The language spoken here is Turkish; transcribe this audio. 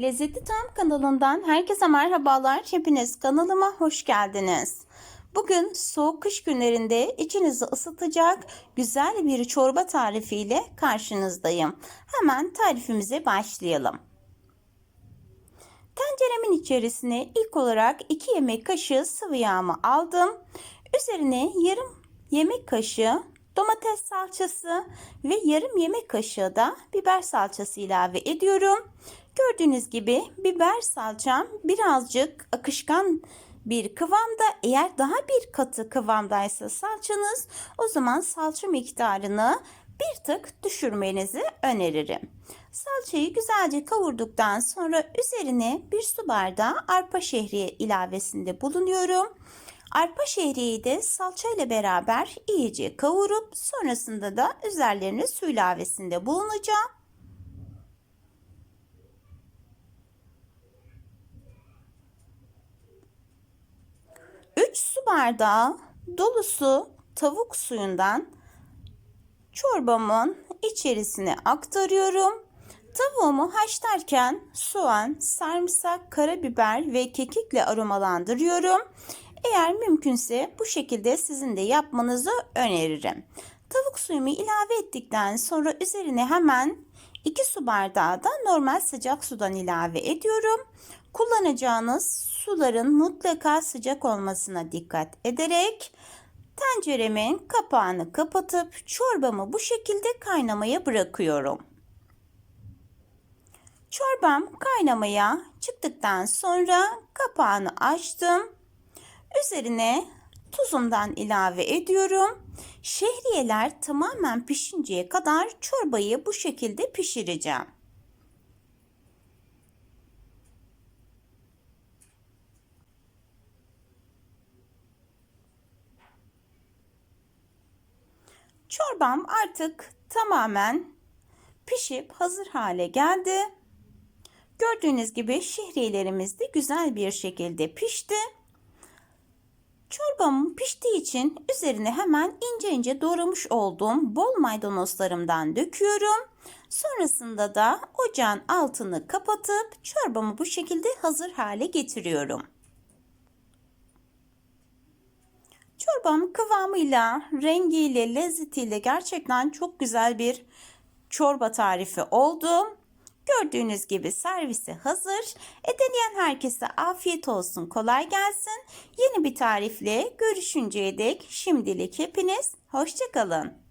Lezzetli Tam kanalından herkese merhabalar. Hepiniz kanalıma hoş geldiniz. Bugün soğuk kış günlerinde içinizi ısıtacak güzel bir çorba tarifiyle karşınızdayım. Hemen tarifimize başlayalım. Tenceremin içerisine ilk olarak 2 yemek kaşığı sıvı yağımı aldım. Üzerine yarım yemek kaşığı domates salçası ve yarım yemek kaşığı da biber salçası ilave ediyorum. Gördüğünüz gibi biber salçam birazcık akışkan bir kıvamda. Eğer daha bir katı kıvamdaysa salçanız o zaman salça miktarını bir tık düşürmenizi öneririm. Salçayı güzelce kavurduktan sonra üzerine bir su bardağı arpa şehriye ilavesinde bulunuyorum. Arpa şehriyeyi de salça ile beraber iyice kavurup sonrasında da üzerlerine su ilavesinde bulunacağım. 3 su bardağı dolusu tavuk suyundan çorbamın içerisine aktarıyorum. Tavuğumu haşlarken soğan, sarımsak, karabiber ve kekikle aromalandırıyorum. Eğer mümkünse bu şekilde sizin de yapmanızı öneririm. Tavuk suyumu ilave ettikten sonra üzerine hemen 2 su bardağı da normal sıcak sudan ilave ediyorum. Kullanacağınız suların mutlaka sıcak olmasına dikkat ederek tenceremin kapağını kapatıp çorbamı bu şekilde kaynamaya bırakıyorum. Çorbam kaynamaya çıktıktan sonra kapağını açtım. Üzerine tuzumdan ilave ediyorum. Şehriyeler tamamen pişinceye kadar çorbayı bu şekilde pişireceğim. Çorbam artık tamamen pişip hazır hale geldi. Gördüğünüz gibi şehriyelerimiz de güzel bir şekilde pişti. Çorbam piştiği için üzerine hemen ince ince doğramış olduğum bol maydanozlarımdan döküyorum. Sonrasında da ocağın altını kapatıp çorbamı bu şekilde hazır hale getiriyorum. Çorbam kıvamıyla, rengiyle, lezzetiyle gerçekten çok güzel bir çorba tarifi oldu. Gördüğünüz gibi servise hazır. E deneyen herkese afiyet olsun, kolay gelsin. Yeni bir tarifle görüşünceye dek şimdilik hepiniz hoşçakalın.